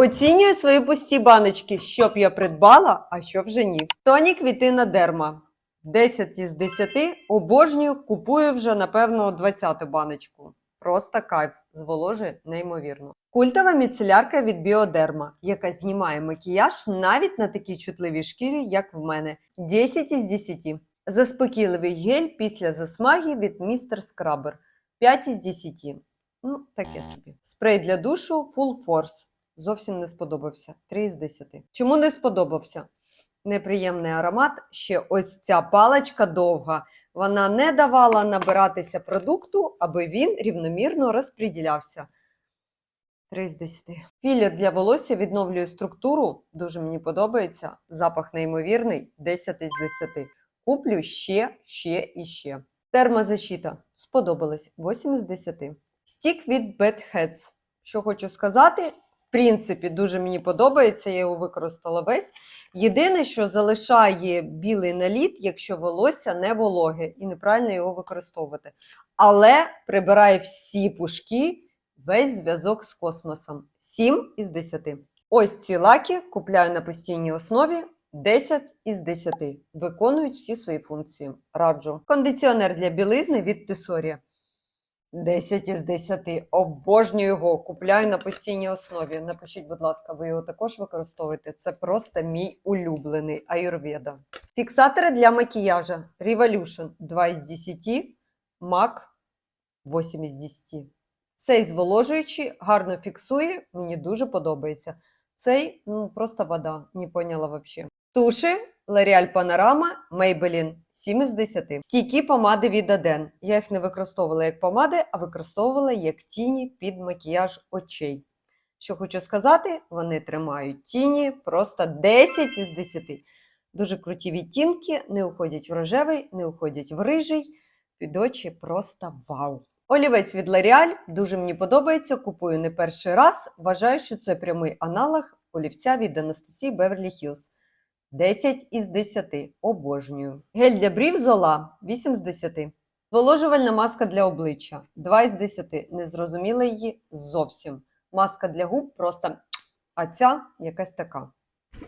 Оцінюю свої пусті баночки, що б я придбала, а що вже ні. Тонік Вітина Дерма. 10 із 10. Обожнюю, купую вже, напевно, 20 баночку. Просто кайф, зволожує неймовірно. Культова міцелярка від Біодерма, яка знімає макіяж навіть на такій чутливій шкірі, як в мене. 10 із 10. Заспокійливий гель після засмаги від Містер Скрабер. 5 із 10. Ну, таке собі. Спрей для душу Full Force. Зовсім не сподобався. 3 із 10. Чому не сподобався? Неприємний аромат. Ще ось ця паличка довга. Вона не давала набиратися продукту, аби він рівномірно розподілявся. 3 з 10. Філер для волосся відновлює структуру. Дуже мені подобається. Запах неймовірний. 10 із 10. Куплю ще, ще і ще. Термозащита. Сподобалось. 8 із 10. Стік від Bad Heads. Що хочу сказати, принципі, дуже мені подобається, я його використала весь. Єдине, що залишає білий наліт, якщо волосся не вологе і неправильно його використовувати. Але прибирає всі пушки, весь зв'язок з космосом. 7 із 10. Ось ці лаки купляю на постійній основі. 10 із 10. Виконують всі свої функції. Раджу. Кондиціонер для білизни від Тесорія. 10 із 10. Обожнюю його. Купляю на постійній основі. Напишіть, будь ласка, ви його також використовуєте. Це просто мій улюблений аюрведа. Фіксатори для макіяжа Revolution 2 із 10, MAC 8 із 10. Цей зволожуючий, гарно фіксує, мені дуже подобається. Цей ну, просто вода, не поняла взагалі. Туші L'Oreal Panorama Maybelline 7 із 10. Стійкі помади від Adен. Я їх не використовувала як помади, а використовувала як тіні під макіяж очей. Що хочу сказати, вони тримають тіні просто 10 із 10. Дуже круті відтінки, не уходять в рожевий, не уходять в рижий. Під очі просто вау. Олівець від L'Oreal дуже мені подобається. Купую не перший раз. Вважаю, що це прямий аналог олівця від Анастасії Беверлі Хілз. 10 із 10. Обожнюю. Гель для брів Зола 8 з 10. Зволожувальна маска для обличчя 2 із 10. Не зрозуміла її зовсім. Маска для губ просто, а ця якась така.